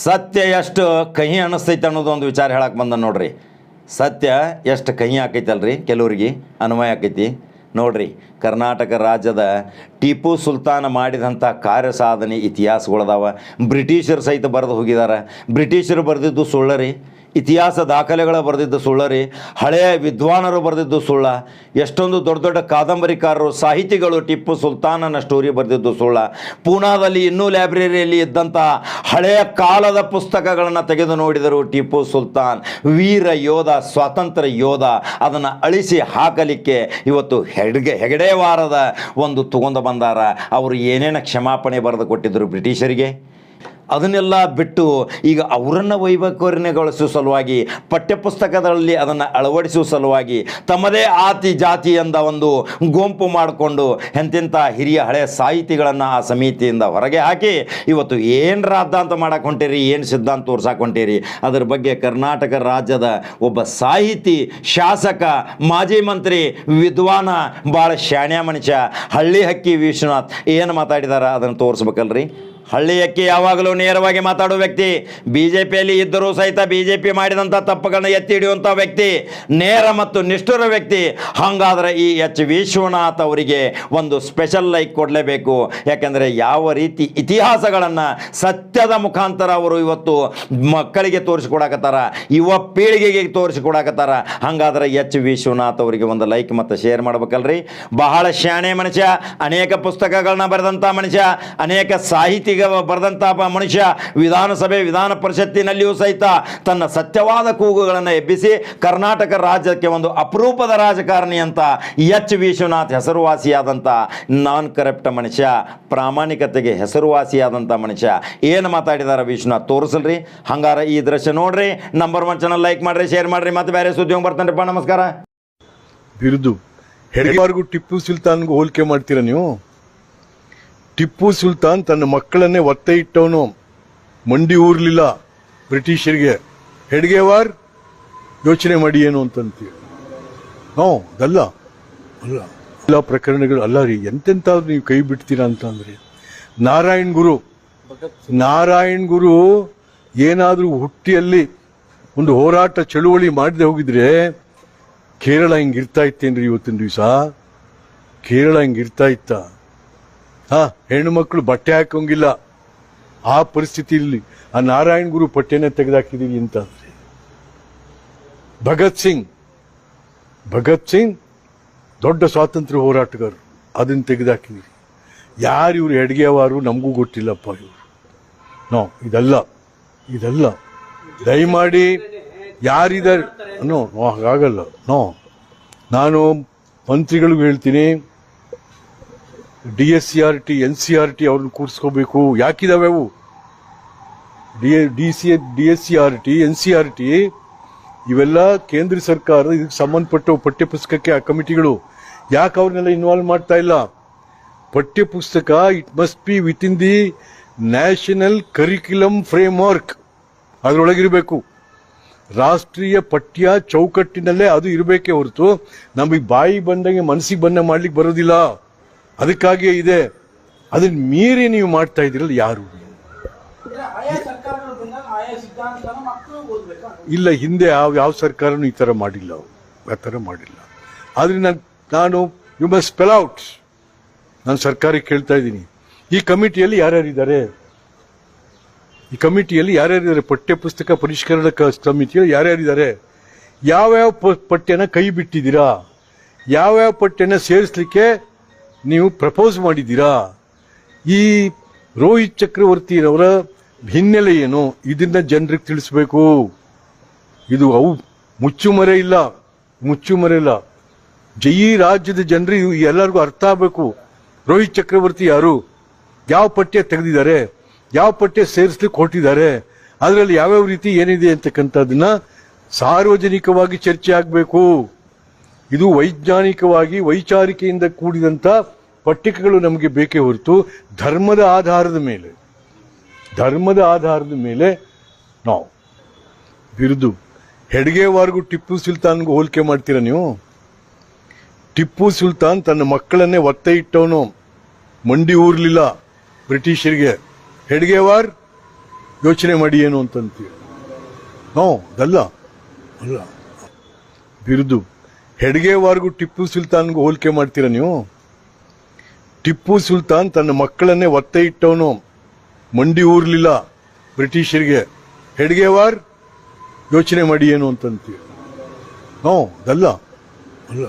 ಸತ್ಯ ಎಷ್ಟು ಕಹಿ ಅನ್ನಿಸ್ತೈತೆ ಅನ್ನೋದು ಒಂದು ವಿಚಾರ ಹೇಳಕ್ಕೆ ಬಂದ ನೋಡ್ರಿ. ಸತ್ಯ ಎಷ್ಟು ಕಹಿ ಆಕೈತಲ್ರಿ? ಕೆಲವ್ರಿಗೆ ಅನ್ವಯ ಆಕೈತಿ. ನೋಡ್ರಿ, ಕರ್ನಾಟಕ ರಾಜ್ಯದ ಟಿಪ್ಪು ಸುಲ್ತಾನ ಮಾಡಿದಂಥ ಕಾರ್ಯ ಸಾಧನೆ ಇತಿಹಾಸಗಳದಾವ ಬ್ರಿಟಿಷರು ಸಹಿತ ಬರೆದು ಹೋಗಿದ್ದಾರೆ ಬ್ರಿಟಿಷರು ಬರೆದಿದ್ದು ಸುಳ್ಳರಿ. ಇತಿಹಾಸ ದಾಖಲೆಗಳ ಬರೆದಿದ್ದು ಸುಳ್ಳರಿ ಹಳೆಯ ವಿದ್ವಾನರು ಬರೆದಿದ್ದು ಸುಳ್ಳ. ಎಷ್ಟೊಂದು ದೊಡ್ಡ ದೊಡ್ಡ ಕಾದಂಬರಿಕಾರರು, ಸಾಹಿತಿಗಳು, ಟಿಪ್ಪು ಸುಲ್ತಾನನ ಸ್ಟೋರಿ ಬರೆದಿದ್ದು ಸುಳ್ಳ. ಪೂನಾದಲ್ಲಿ ಇನ್ನೂ ಲೈಬ್ರರಿಯಲ್ಲಿ ಇದ್ದಂಥ ಹಳೆಯ ಕಾಲದ ಪುಸ್ತಕಗಳನ್ನು ತೆಗೆದು ನೋಡಿದರು ಟಿಪ್ಪು ಸುಲ್ತಾನ್. ವೀರ ಯೋಧ, ಸ್ವಾತಂತ್ರ್ಯ ಯೋಧ. ಅದನ್ನು ಅಳಿಸಿ ಹಾಕಲಿಕ್ಕೆ ಇವತ್ತು ಹೆಡ್ಗೆ, ಹೆಗಡೆವಾರದ ಒಂದು ತಗೊಂಡು ಬಂದಾರ. ಅವರು ಏನೇನು ಕ್ಷಮಾಪಣೆ ಬರೆದು ಕೊಟ್ಟಿದ್ದರು ಬ್ರಿಟಿಷರಿಗೆ? ಅದನ್ನೆಲ್ಲ ಬಿಟ್ಟು ಈಗ ಅವರನ್ನು ವೈಭವೀಕರಣಗೊಳಿಸುವ ಸಲುವಾಗಿ ಪಠ್ಯಪುಸ್ತಕದಲ್ಲಿ ಅದನ್ನು ಅಳವಡಿಸುವ ಸಲುವಾಗಿ ತಮ್ಮದೇ ಆತಿ ಜಾತಿ ಎಂದ ಒಂದು ಗುಂಪು ಮಾಡಿಕೊಂಡು ಎಂತೆಂಥ ಹಿರಿಯ ಹಳೆಯ ಸಾಹಿತಿಗಳನ್ನು ಆ ಸಮಿತಿಯಿಂದ ಹೊರಗೆ ಹಾಕಿ ಇವತ್ತು ಏನು ರಾದ್ದಾಂತ ಮಾಡಕ್ಕೆ ಹೊಂಟೀರಿ ಏನು ಸಿದ್ಧಾಂತ ತೋರ್ಸಕ್ಕೆ ಹೊಂಟಿರಿ ಅದ್ರ ಬಗ್ಗೆ ಕರ್ನಾಟಕ ರಾಜ್ಯದ ಒಬ್ಬ ಸಾಹಿತಿ, ಶಾಸಕ, ಮಾಜಿ ಮಂತ್ರಿ, ವಿದ್ವಾನ ಭಾಳ ಶಾಣ್ಯ ಮನುಷ್ಯ, ಹಳ್ಳಿ ಹಕ್ಕಿ ವಿಶ್ವನಾಥ್ ಏನು ಮಾತಾಡಿದಾರ ಅದನ್ನು ತೋರಿಸ್ಬೇಕಲ್ರಿ? ಹಳ್ಳಿ ಅಕ್ಕಿ ಯಾವಾಗಲೂ ನೇರವಾಗಿ ಮಾತಾಡುವ ವ್ಯಕ್ತಿ ಬಿ ಜೆ ಪಿಯಲ್ಲಿ ಇದ್ದರೂ ಸಹಿತ ಬಿ ಜೆ ಪಿ ಮಾಡಿದಂಥ ತಪ್ಪುಗಳನ್ನ ಎತ್ತಿ ಹಿಡಿಯುವಂಥ ವ್ಯಕ್ತಿ, ನೇರ ಮತ್ತು ನಿಷ್ಠುರ ವ್ಯಕ್ತಿ. ಹಾಗಾದರೆ ಈ ಎಚ್ ವಿಶ್ವನಾಥ್ ಅವರಿಗೆ ಒಂದು ಸ್ಪೆಷಲ್ ಲೈಕ್ ಕೊಡಲೇಬೇಕು. ಯಾಕೆಂದರೆ ಯಾವ ರೀತಿ ಇತಿಹಾಸಗಳನ್ನು ಸತ್ಯದ ಮುಖಾಂತರ ಅವರು ಇವತ್ತು ಮಕ್ಕಳಿಗೆ ತೋರಿಸಿಕೊಡಕತ್ತಾರ, ಯುವ ಪೀಳಿಗೆಗೆ ತೋರಿಸಿಕೊಡಕತ್ತಾರ. ಹಾಗಾದರೆ ಎಚ್ ವಿಶ್ವನಾಥ್ ಅವರಿಗೆ ಒಂದು ಲೈಕ್ ಮತ್ತು ಶೇರ್ ಮಾಡ್ಬೇಕಲ್ರಿ. ಬಹಳ ಶಾಣೆ ಮನುಷ್ಯ, ಅನೇಕ ಪುಸ್ತಕಗಳನ್ನ ಬರೆದಂಥ ಮನುಷ್ಯ, ಅನೇಕ ಬರೆದಂಥ ಮನುಷ್ಯ. ವಿಧಾನಸಭೆ, ವಿಧಾನ ಪರಿಷತ್ತಿನಲ್ಲಿಯೂ ಸಹಿತ ತನ್ನ ಸತ್ಯವಾದ ಕೂಗುಗಳನ್ನು ಎಬ್ಬಿಸಿ ಕರ್ನಾಟಕ ರಾಜ್ಯಕ್ಕೆ ಒಂದು ಅಪರೂಪದ ರಾಜಕಾರಣಿ ಅಂತ ಎಚ್. ವಿಶ್ವನಾಥ್ ಹೆಸರುವಾಸಿಯಾದಂಥ ನಾನ್ ಕರಪ್ಟ ಮನುಷ್ಯ, ಪ್ರಾಮಾಣಿಕತೆಗೆ ಹೆಸರುವಾಸಿಯಾದಂಥ ಮನುಷ್ಯ. ಏನು ಮಾತಾಡಿದಾರ ವಿಶ್ವನಾಥ್? ತೋರಿಸಲ್ರಿ. ಹಂಗಾರ ಈ ದೃಶ್ಯ ನೋಡ್ರಿ. ನಂಬರ್ ಒನ್ ಚಾನಲ್ ಲೈಕ್ ಮಾಡ್ರಿ ಶೇರ್ ಮಾಡ್ರಿ. ಮತ್ತೆ ಬೇರೆ ಸುದ್ದಿ ಬರ್ತಾನ್ರಿಪ್ಪ ನಮಸ್ಕಾರ. ಬಿರುದು. ಟಿಪ್ಪು ಸುಲ್ತಾನ್ಗೂ ಹೋಲಿಕೆ ಮಾಡ್ತೀರಾ ನೀವು? ಟಿಪ್ಪು ಸುಲ್ತಾನ್ ತನ್ನ ಮಕ್ಕಳನ್ನೇ ಒತ್ತೆ ಇಟ್ಟವನು. ಮಂಡಿ ಊರ್ಲಿಲ್ಲ ಬ್ರಿಟಿಷರಿಗೆ. ಹೆಡ್ಗೆವಾರ್, ಯೋಚನೆ ಮಾಡಿ ಏನು ಅಂತಂತೀವಿ ಅದಲ್ಲ. ಅಲ್ಲ, ಎಲ್ಲ ಪ್ರಕರಣಗಳು, ಅಲ್ಲ ರೀ, ಎಂತೆಂತಾದ್ರು ನೀವು ಕೈ ಬಿಡ್ತೀರಾ ಅಂತ ಅಂದ್ರೆ. ನಾರಾಯಣ್ ಗುರು ನಾರಾಯಣ್ ಗುರು ಏನಾದರೂ ಹುಟ್ಟಿಯಲ್ಲಿ ಒಂದು ಹೋರಾಟ ಚಳುವಳಿ ಮಾಡದೆ ಹೋಗಿದ್ರೆ, ಕೇರಳ ಹಿಂಗಿರ್ತಾ ಇತ್ತೇನ್ರಿ ಇವತ್ತಿನ ದಿವಸ? ಕೇರಳ ಹಿಂಗಿರ್ತಾ ಇತ್ತ? ಹಾ ಹೆಣ್ಣು ಮಕ್ಕಳು ಬಟ್ಟೆ ಹಾಕೋಂಗಿಲ್ಲ. ಆ ಪರಿಸ್ಥಿತಿಯಲ್ಲಿ ಆ ನಾರಾಯಣ್ ಗುರು ಪಟ್ಟೆನ ತೆಗೆದಾಕಿದೀವಿ ಅಂತ. ಭಗತ್ ಸಿಂಗ್. ಭಗತ್ ಸಿಂಗ್ ದೊಡ್ಡ ಸ್ವಾತಂತ್ರ್ಯ ಹೋರಾಟಗಾರರು. ಅದನ್ನ ತೆಗೆದಾಕಿದೀವಿ. ಯಾರು ಇವರು ಹೆಡ್ಗೆವಾರು ನಮಗೂ ಗೊತ್ತಿಲ್ಲಪ್ಪ ಇವರು. ನೋ ಇದಲ್ಲ. ಇದಲ್ಲ. ದಯಮಾಡಿ ಯಾರಿದ್ದಾರೆ? ನೋ, ಹಾಗಾಗಲ್ಲ ನೋ ನಾನು ಮಂತ್ರಿಗಳಿಗೂ ಹೇಳ್ತೀನಿ. D S C R T, N C R T ಅವ್ರನ್ನ ಕೂರಿಸ್ಕೋಬೇಕು. ಯಾಕಿದಾವೆ ಅವು? D C D S C R T, N C R T, ಇವೆಲ್ಲ ಕೇಂದ್ರ ಸರ್ಕಾರ, ಇದಕ್ಕೆ ಸಂಬಂಧಪಟ್ಟ ಪಠ್ಯಪುಸ್ತಕಕ್ಕೆ ಆ ಕಮಿಟಿಗಳು. ಯಾಕೆ ಅವ್ರನ್ನೆಲ್ಲ ಇನ್ವಾಲ್ವ್ ಮಾಡ್ತಾ ಇಲ್ಲ? ಪಠ್ಯಪುಸ್ತಕ it must be with in the national curriculum framework ಅದರೊಳಗಿರಬೇಕು. ರಾಷ್ಟ್ರೀಯ ಪಠ್ಯ ಚೌಕಟ್ಟಿನಲ್ಲೇ ಅದು ಇರಬೇಕೇ ಹೊರತು, ನಮಗೆ ಬಾಯಿ ಬಂದಂಗೆ ಮನಸ್ಸಿಗೆ ಬಂದ ಮಾಡ್ಲಿಕ್ಕೆ ಬರೋದಿಲ್ಲ. ಅದಕ್ಕಾಗಿಯೇ ಇದೆ. ಅದನ್ನ ಮೀರಿ ನೀವು ಮಾಡ್ತಾ ಇದ್ದೀರಲ್ಲ ಯಾರು? ಇಲ್ಲ ಹಿಂದೆ ಯಾವ ಯಾವ ಸರ್ಕಾರನೂ ಈ ತರ ಮಾಡಿಲ್ಲ ಅವರು. ಆ ಥರ ಮಾಡಿಲ್ಲ. ಆದ್ರೆ ನಾನು ನಾನು ಯು ಮಸ್ ಸ್ಪೆಲ್ ಔಟ್ ನಾನು ಸರ್ಕಾರಕ್ಕೆ ಕೇಳ್ತಾ ಇದ್ದೀನಿ. ಈ ಕಮಿಟಿಯಲ್ಲಿ ಯಾರ್ಯಾರಿದ್ದಾರೆ? ಈ ಕಮಿಟಿಯಲ್ಲಿ ಯಾರ್ಯಾರಿದ್ದಾರೆ? ಪಠ್ಯ ಪುಸ್ತಕ ಪರಿಷ್ಕರಣ ಸಮಿತಿಯಲ್ಲಿ ಯಾರ್ಯಾರಿದ್ದಾರೆ? ಯಾವ್ಯಾವ ಪಠ್ಯನ ಕೈ ಬಿಟ್ಟಿದ್ದೀರಾ? ಯಾವ್ಯಾವ ಪಠ್ಯನ ಸೇರಿಸ್ಲಿಕ್ಕೆ ನೀವು ಪ್ರಪೋಸ್ ಮಾಡಿದ್ದೀರಾ? ಈ ರೋಹಿತ್ ಚಕ್ರವರ್ತಿರವರ ಹಿನ್ನೆಲೆ ಏನು? ಇದನ್ನ ಜನರಿಗೆ ತಿಳಿಸ್ಬೇಕು. ಇದು ಅವು ಮುಚ್ಚುಮರೆ ಇಲ್ಲ ಮುಚ್ಚುಮರೆ ಇಲ್ಲ. ಜೈ ರಾಜ್ಯದ ಜನರು ಎಲ್ಲರಿಗೂ ಅರ್ಥ ಆಗಬೇಕು. ರೋಹಿತ್ ಚಕ್ರವರ್ತಿ ಯಾರು? ಯಾವ ಪಠ್ಯ ತೆಗೆದಿದ್ದಾರೆ? ಯಾವ ಪಠ್ಯ ಸೇರಿಸ್ಲಿಕ್ಕೆ ಹೊರಟಿದ್ದಾರೆ? ಅದರಲ್ಲಿ ಯಾವ್ಯಾವ ರೀತಿ ಏನಿದೆ ಅಂತಕ್ಕಂಥದ್ದನ್ನ ಸಾರ್ವಜನಿಕವಾಗಿ ಚರ್ಚೆ ಆಗಬೇಕು. ಇದು ವೈಜ್ಞಾನಿಕವಾಗಿ ವೈಚಾರಿಕೆಯಿಂದ ಕೂಡಿದಂತ ಪಟ್ಟಿಕೆಗಳು ನಮಗೆ ಬೇಕೇ ಹೊರತು ಧರ್ಮದ ಆಧಾರದ ಮೇಲೆ, ಧರ್ಮದ ಆಧಾರದ ಮೇಲೆ ನಾವು ಬಿರುದು. ಹೆಡ್ಗೆವಾರ್ಗೂ ಟಿಪ್ಪು ಸುಲ್ತಾನ್ಗೂ ಹೋಲಿಕೆ ಮಾಡ್ತೀರಾ ನೀವು? ಟಿಪ್ಪು ಸುಲ್ತಾನ್ ತನ್ನ ಮಕ್ಕಳನ್ನೇ ಒತ್ತೆ ಇಟ್ಟವನು. ಮಂಡಿ ಊರ್ಲಿಲ್ಲ ಬ್ರಿಟಿಷರಿಗೆ. ಹೆಡ್ಗೆವಾರ್, ಯೋಚನೆ ಮಾಡಿ ಏನು ಅಂತಂತೀವಿ ನೋ ಅದಲ್ಲ. ಅಲ್ಲ. ಬಿರುದು. ಹೆಡ್ಗೆವಾರ್ಗೂ ಟಿಪ್ಪು ಸುಲ್ತಾನ್ಗೂ ಹೋಲಿಕೆ ಮಾಡ್ತೀರಾ ನೀವು? ಟಿಪ್ಪು ಸುಲ್ತಾನ್ ತನ್ನ ಮಕ್ಕಳನ್ನೇ ಒತ್ತೆ ಇಟ್ಟವನು. ಮಂಡಿ ಊರ್ಲಿಲ್ಲ ಬ್ರಿಟಿಷರಿಗೆ. ಹೆಡ್ಗೆವಾರ್, ಯೋಚನೆ ಮಾಡಿ ಏನು ಅಂತಂತೀವಿ ನೋ ಅದಲ್ಲ. ಅಲ್ಲ.